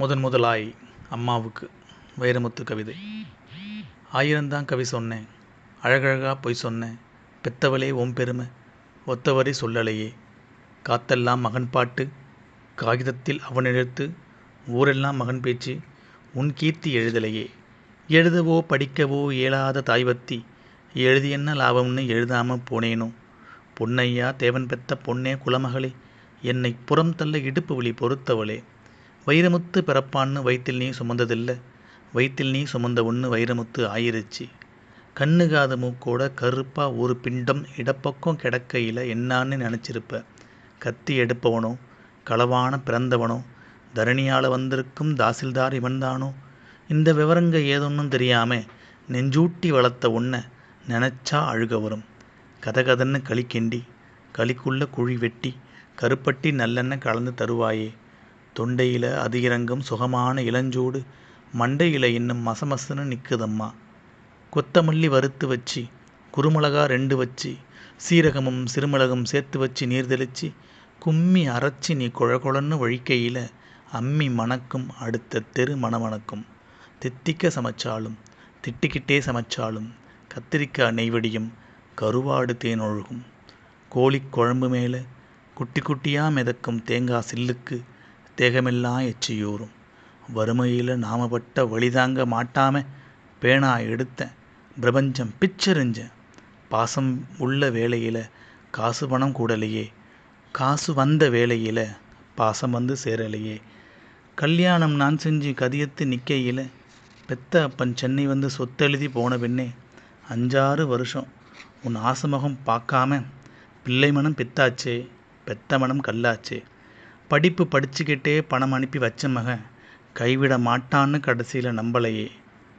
முதன் முதலாய் அம்மாவுக்கு வைரமுத்து கவிதை. ஆயிரம்தான் கவி சொன்னேன். அழகழகா பொய் சொன்னேன். பெத்தவளே ஓம் பெருமை. ஒத்தவரை சொல்லலையே. காத்தெல்லாம் மகன் பாட்டு. காகிதத்தில் அவன் எழுத்து. ஊரெல்லாம் மகன் பேச்சு. உன் கீர்த்தி எழுதலையே. எழுதவோ படிக்கவோ இயலாத தாய்வத்தி எழுதி என்ன லாபம்னு எழுதாமல் போனேனோ. பொன்னையா தேவன் பெத்த பொன்னே குலமகளே. என்னை புறம் தள்ள இடுப்பு வழி பொறுத்தவளே. வைரமுத்து பிறப்பான்னு வயிற்றில் நீ சுமந்ததில்ல. வயிற்றில் நீ சுமந்த ஒன்று வைரமுத்து ஆயிருச்சு. கண்ணு காது மூக்கோட கருப்பா ஒரு பிண்டம் இடப்பக்கம் கிடக்கையில் என்னான்னு நினச்சிருப்ப. கத்தி எடுப்பவனோ களவான பிறந்தவனோ தரணியால் வந்திருக்கும் தாசில்தார் இவன்தானோ? இந்த விவரங்க ஏதொன்னும் தெரியாம நெஞ்சூட்டி வளர்த்த உன்னை நினச்சா அழுக வரும். கதகதன்னு களி கிண்டி களிக்குள்ள குழி வெட்டி கருப்பட்டி நல்லெண்ணெய் கலந்து தருவாயே. தொண்டையில் அது இறங்கும் சுகமான இளஞ்சூடு மண்டையில் இன்னும் மசமசன்னு நிற்குதம்மா கொத்தமல்லி வறுத்து வச்சு குருமிளகா ரெண்டு வச்சு சீரகமும் சிறுமிளகும் சேர்த்து வச்சு நீர் தெளிச்சு கும்மி அரைச்சி நீ குழகுழன்னு ஒழிக்கையில் வழிக்கையில் அம்மி மணக்கும் அடுத்த தெரு மணமணக்கும். தித்திக்க சமைச்சாலும் திட்டிக்கிட்டே சமைச்சாலும் கத்திரிக்காய் நெய்வடியும் கருவாடு தேனொழுகும். கோழி குழம்பு மேலே குட்டி குட்டியாக மிதக்கும் தேங்காய் சில்லுக்கு தேகமெல்லாம் எச்சியூறும். வறுமையில் நாமப்பட்ட வழிதாங்க மாட்டாம பேனா எடுத்தேன். பிரபஞ்சம் பிச்செறிஞ்சேன் பாசம் உள்ள வேளையில் காசு பணம் கூடலையே. காசு வந்த வேளையில் பாசம் வந்து சேரலையே. கல்யாணம் நான் செஞ்சு கதியத்து நிற்கையில் பெத்த அப்பன் சென்னை வந்து சொத்தெழுதி போன பின்னே அஞ்சாறு வருஷம் உன் ஆசமுகம் பார்க்காம பிள்ளை மனம் பித்தாச்சே பெத்த மனம் கல்லாச்சே. படிப்பு படிச்சுக்கிட்டே பணம் அனுப்பி வச்ச மகன் கைவிட மாட்டான்னு கடைசியில் நம்பலையே.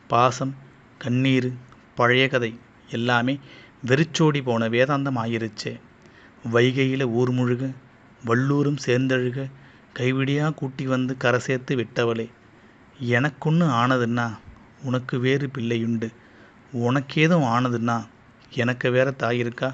பாசம் கண்ணீர் பழைய கதை எல்லாமே வெறிச்சோடி போன வேதாந்தம் ஆயிருச்சே. வைகையில் ஊர் முழுக வள்ளூரும் சேர்ந்தழுக கைவிடியாக கூட்டி வந்து கரை சேர்த்து விட்டவளே. எனக்குன்னு ஆனதுன்னா உனக்கு வேறு பிள்ளையுண்டு. உனக்கேதும் ஆனதுன்னா எனக்கு வேற தாய் இருக்கா?